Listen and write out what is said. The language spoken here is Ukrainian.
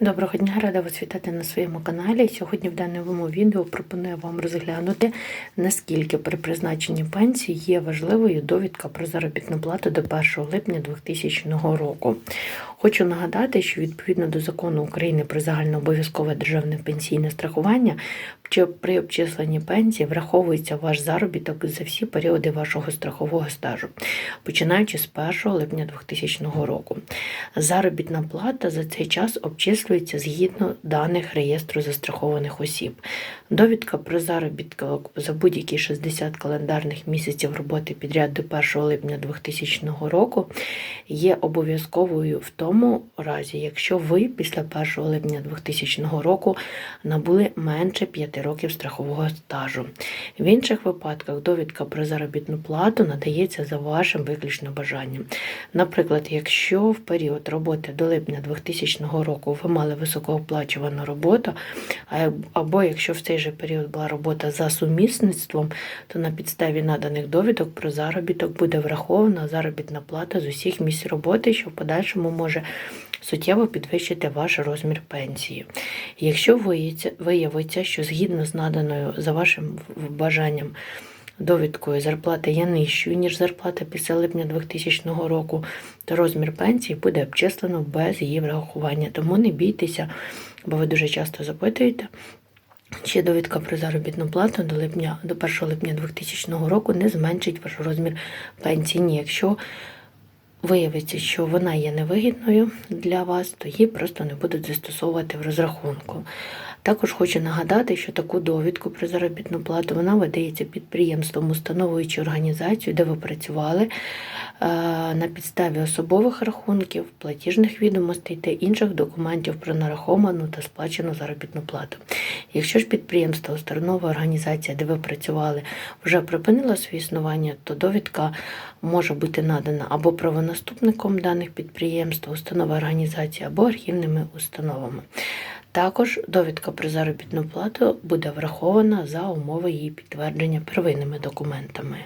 Доброго дня, рада вас вітати на своєму каналі. Сьогодні в даному відео пропоную вам розглянути, наскільки при призначенні пенсії є важливою довідка про заробітну плату до 1 липня 2000 року. Хочу нагадати, що відповідно до закону України про загальнообов'язкове державне пенсійне страхування, що при обчисленні пенсії враховується ваш заробіток за всі періоди вашого страхового стажу, починаючи з 1 липня 2000 року. Заробітна плата за цей час обчислюється згідно даних реєстру застрахованих осіб. Довідка про заробіток за будь-які 60 календарних місяців роботи підряд до 1 липня 2000 року є обов'язковою в тому разі, якщо ви після 1 липня 2000 року набули менше 5 років страхового стажу. В інших випадках довідка про заробітну плату надається за вашим виключно бажанням. Наприклад, якщо в період роботи до липня 2000 року ви мали високооплачувану роботу, або якщо в цей же період була робота за сумісництвом, то на підставі наданих довідок про заробіток буде врахована заробітна плата з усіх місць роботи, що в подальшому може суттєво підвищити ваш розмір пенсії. Якщо виявиться- що згідно з наданою за вашим бажанням довідкою зарплата є нижчою, ніж зарплата після липня 2000 року, то розмір пенсії буде обчислено без її врахування. Тому не бійтеся, бо ви дуже часто запитуєте. Чи довідка про заробітну плату до липня до 1 липня 2000 року не зменшить ваш розмір пенсії? Ні, якщо виявиться, що вона є невигідною для вас, то її просто не будуть застосовувати в розрахунку. Також хочу нагадати, що таку довідку про заробітну плату вона видається підприємством, установою чи організацією, де ви працювали е, на підставі особових рахунків, платіжних відомостей та інших документів про нараховану та сплачену заробітну плату. Якщо ж підприємство, установа, організація, де ви працювали, вже припинила своє існування, то довідка може бути надана або правонаступником даних підприємств, установа організації, або архівними установами. Також довідка про заробітну плату буде врахована за умови її підтвердження первинними документами.